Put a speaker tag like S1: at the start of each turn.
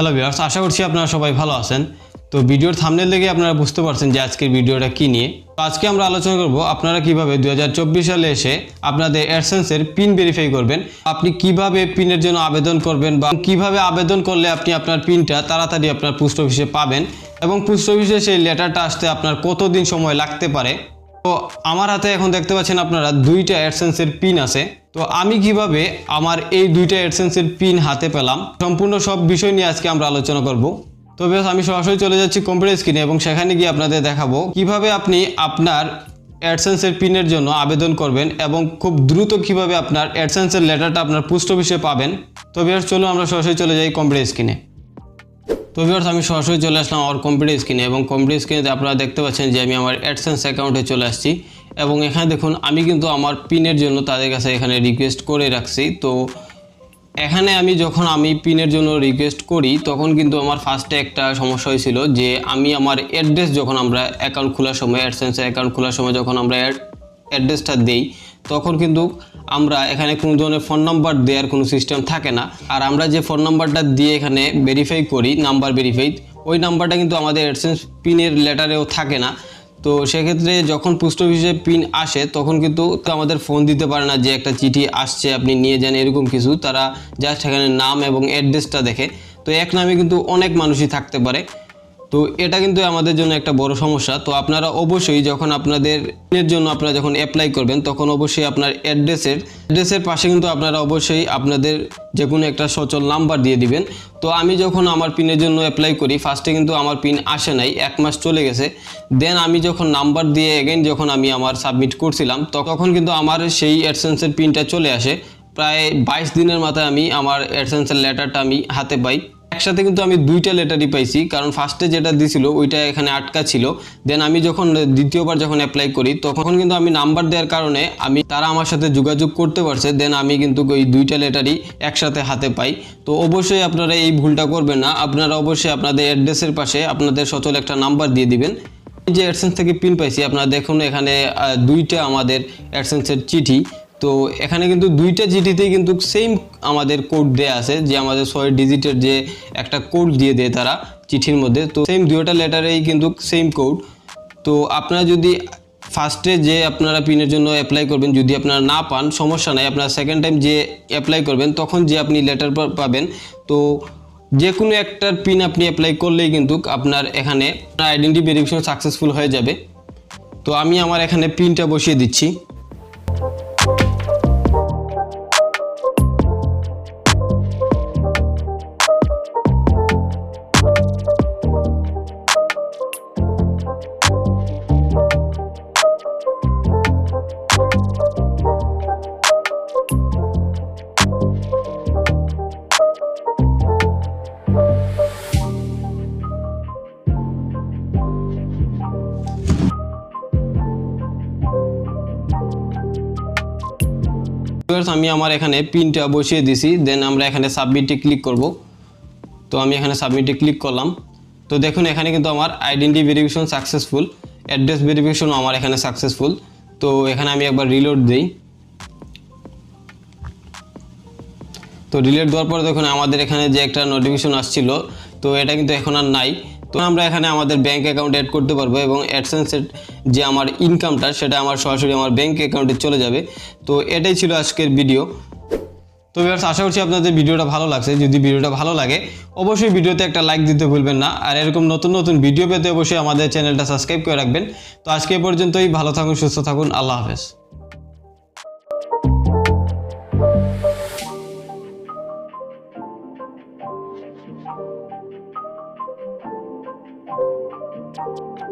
S1: Hello viewers আশা করছি আপনারা সবাই ভালো আছেন। তো ভিডিওর থামনেল দেখে আপনারা বুঝতে পারছেন যে আজকের ভিডিওটা কি নিয়ে। তো আজকে আমরা আলোচনা করব আপনারা কীভাবে দুই হাজার চব্বিশ সালে এসে আপনাদের অ্যাডসেন্সের পিন ভেরিফাই করবেন, আপনি কীভাবে পিনের জন্য আবেদন করবেন বা কীভাবে আবেদন করলে আপনি আপনার পিনটা তাড়াতাড়ি আপনার পোস্ট অফিসে পাবেন এবং পোস্ট অফিসে সেই লেটারটা আসতে আপনার কতদিন সময় লাগতে পারে। তো আমার হাতে এখন দেখতে পাচ্ছেন আপনারা দুইটা অ্যাডসেন্সের পিন আছে। তো আমি কীভাবে আমার এই দুইটা অ্যাডসেন্সের পিন হাতে পেলাম, সম্পূর্ণ সব বিষয় নিয়ে আজকে আমরা আলোচনা করব। তো বেশ আমি সরাসরি চলে যাচ্ছি কম্পিউটার স্ক্রিনে এবং সেখানে গিয়ে আপনাদের দেখাবো কীভাবে আপনি আপনার অ্যাডসেন্সের পিনের জন্য আবেদন করবেন এবং খুব দ্রুত কীভাবে আপনার অ্যাডসেন্সের লেটারটা আপনার পোস্ট অফিসে পাবেন। তো বেশ চলুন আমরা সরাসরি চলে যাই কম্পিউটার স্ক্রিনে তো ভিউয়ার্স আমি সরাসরি চলে আসলাম আমার কম্পিউটার স্ক্রিনে এবং কম্পিউটার স্ক্রিনে আপনারা দেখতে পাচ্ছেন যে আমি আমার অ্যাডসেন্স অ্যাকাউন্টে চলে আসছি। এবং এখানে দেখুন, আমি কিন্তু আমার পিনের জন্য তাদের কাছে এখানে রিকোয়েস্ট করে রাখছি। তো এখানে আমি যখন আমি পিনের জন্য রিকোয়েস্ট করি, তখন কিন্তু আমার ফার্স্টে একটা সমস্যা হয়েছিল যে আমি আমার অ্যাড্রেস যখন আমরা অ্যাকাউন্ট খোলার সময় অ্যাডসেন্সের অ্যাকাউন্ট খোলার সময় যখন আমরা অ্যাড্রেসটা দেই, তখন কিন্তু আমরা এখানে কোনো ধরনের ফোন নাম্বার দেওয়ার কোনো সিস্টেম থাকে না। আর আমরা যে ফোন নাম্বারটা দিয়ে এখানে ভেরিফাই করি নাম্বার ভেরিফাই ওই নাম্বারটা কিন্তু আমাদের অ্যাডসেন্স পিনের লেটারেও থাকে না। তো সেক্ষেত্রে যখন পোস্ট অফিসে পিন আসে, তখন কিন্তু আমাদের ফোন দিতে পারে না যে একটা চিঠি আসছে, আপনি নিয়ে যান, এরকম কিছু। তারা জাস্ট এখানে নাম এবং অ্যাড্রেসটা দেখে। তো এক নামে কিন্তু অনেক মানুষই থাকতে পারে। তো এটা কিন্তু আমাদের জন্য একটা বড় সমস্যা। তো আপনারা অবশ্যই যখন আপনাদের এর জন্য আপনারা যখন অ্যাপ্লাই করবেন, তখন অবশ্যই আপনার অ্যাড্রেসের অ্যাড্রেসের পাশে কিন্তু আপনারা অবশ্যই আপনাদের যে কোনো একটা সচল নাম্বার দিয়ে দিবেন। তো আমি যখন আমার পিনের জন্য অ্যাপ্লাই করি ফার্স্টে কিন্তু আমার পিন আসে নাই, এক মাস চলে গেছে। দেন আমি যখন নাম্বার দিয়ে এগেইন যখন আমি আমার সাবমিট করছিলাম তখন কিন্তু আমার সেই অ্যাডসেন্সের পিনটা চলে আসে। প্রায় বাইশ দিনের মাথায় আমি আমার অ্যাডসেন্সের লেটারটা আমি হাতে পাই। একসাথে কিন্তু আমি দুইটা লেটারই পাইছি, কারণ ফার্স্টে যেটা দিছিল, ওইটা এখানে আটকা ছিল। দেন আমি যখন দ্বিতীয়বার যখন অ্যাপ্লাই করি, তখন কিন্তু আমি নাম্বার দেওয়ার কারণে আমি, তারা আমার সাথে যোগাযোগ করতে পারছে দেন আমি কিন্তু ওই দুইটা লেটারই একসাথে হাতে পাই। তো অবশ্যই আপনারা এই ভুলটা করবেন না, আপনারা অবশ্যই আপনাদের অ্যাড্রেসের পাশে আপনাদের সচল একটা নাম্বার দিয়ে দিবেন। যে অ্যাডসেন্স থেকে পিন পাইছি, আপনারা দেখুন এখানে দুইটা আমাদের অ্যাডসেন্সের চিঠি। তো এখানে কিন্তু দুইটা চিঠিতেই কিন্তু সেম আমাদের কোড দেয়া আছে, যে আমাদের ছয় ডিজিটের যে একটা কোড দিয়ে দেয় তারা চিঠির মধ্যে। তো সেম দুইটা লেটারেই কিন্তু সেম কোড তো আপনারা যদি ফার্স্টে যে আপনারা পিনের জন্য অ্যাপ্লাই করবেন, যদি আপনারা না পান, সমস্যা নাই, আপনারা সেকেন্ড টাইম যে অ্যাপ্লাই করবেন, তখন যে আপনি লেটার পাবেন। তো যে কোনো একটার পিন আপনি অ্যাপ্লাই করলেই কিন্তু আপনার এখানে আইডেন্টি ভেরিফিকেশন সাকসেসফুল হয়ে যাবে। তো আমি আমার এখানে পিনটা বসিয়ে দিচ্ছি। আমি আমার এখানে পিনটা বসিয়ে দিছি দেন আমরা এখানে সাবমিটে ক্লিক করব। তো আমি এখানে সাবমিটে ক্লিক করলাম। তো দেখুন, এখানে কিন্তু আমার আইডেন্টি ভেরিফিকেশন সাকসেসফুল অ্যাড্রেস ভেরিফিকেশনও আমার এখানে সাকসেসফুল তো এখানে আমি একবার রিলোড দিই। তো রিলেট দেওয়ার পর দেখুন, আমাদের এখানে যে একটা নোটিফিকেশন আসছিল, তো এটা কিন্তু এখন আর নাই। তো আমরা এখানে আমাদের ব্যাংক অ্যাকাউন্ট অ্যাড করতে পারব এবং অ্যাডসেন্সের যে আমার ইনকামটা সেটা আমার সরাসরি আমার ব্যাংক অ্যাকাউন্টে চলে যাবে। তো এটাই ছিল আজকের ভিডিও তো ভিউয়ার্স আশা করছি আপনাদের ভিডিওটা ভালো লাগছে। যদি ভিডিওটা ভালো লাগে, অবশ্যই ভিডিওতে একটা লাইক দিতে ভুলবেন না। আর এরকম নতুন নতুন ভিডিও পেতে অবশ্যই আমাদের চ্যানেলটা সাবস্ক্রাইব করে রাখবেন। তো আজকে পর্যন্তই। ভালো থাকুন, সুস্থ থাকুন। আল্লাহ হাফেজ।
S2: Thank you.